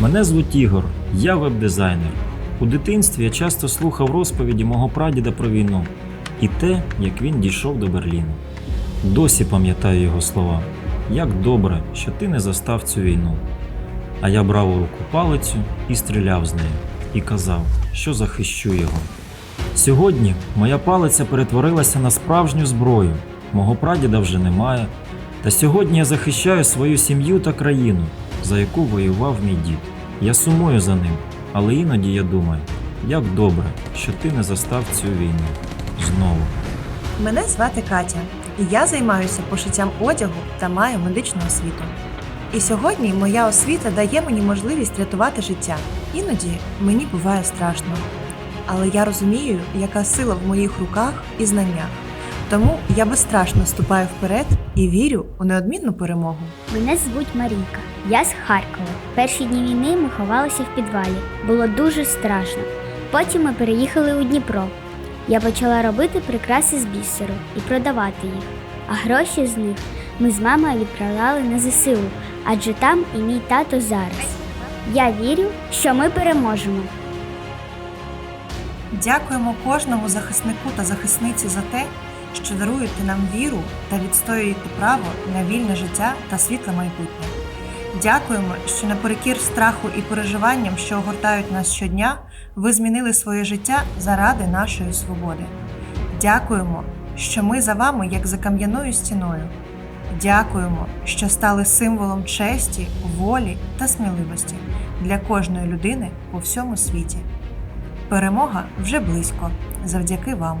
Мене звуть Ігор, я веб-дизайнер. У дитинстві я часто слухав розповіді мого прадіда про війну і те, як він дійшов до Берліну. Досі пам'ятаю його слова: як добре, що ти не застав цю війну. А я брав у руку палицю і стріляв з нею, і казав, що захищу його. Сьогодні моя палиця перетворилася на справжню зброю. Мого прадіда вже немає. Та сьогодні я захищаю свою сім'ю та країну, за яку воював мій дід. Я сумую за ним, але іноді я думаю, як добре, що ти не застав цю війну знову. Мене звати Катя, і я займаюся пошиттям одягу та маю медичну освіту. І сьогодні моя освіта дає мені можливість рятувати життя. Іноді мені буває страшно. Але я розумію, яка сила в моїх руках і знаннях. Тому я безстрашно ступаю вперед і вірю у неодмінну перемогу. Мене звуть Марійка. Я з Харкова. Перші дні війни ми ховалися в підвалі. Було дуже страшно. Потім ми переїхали у Дніпро. Я почала робити прикраси з бісеру і продавати їх. А гроші з них ми з мамою відправляли на ЗСУ, адже там і мій тато зараз. Я вірю, що ми переможемо. Дякуємо кожному захиснику та захисниці за те, що даруєте нам віру та відстоюєте право на вільне життя та світле майбутнє. Дякуємо, що наперекір страху і переживанням, що огортають нас щодня, ви змінили своє життя заради нашої свободи. Дякуємо, що ми за вами, як за кам'яною стіною. Дякуємо, що стали символом честі, волі та сміливості для кожної людини по всьому світі. Перемога вже близько завдяки вам.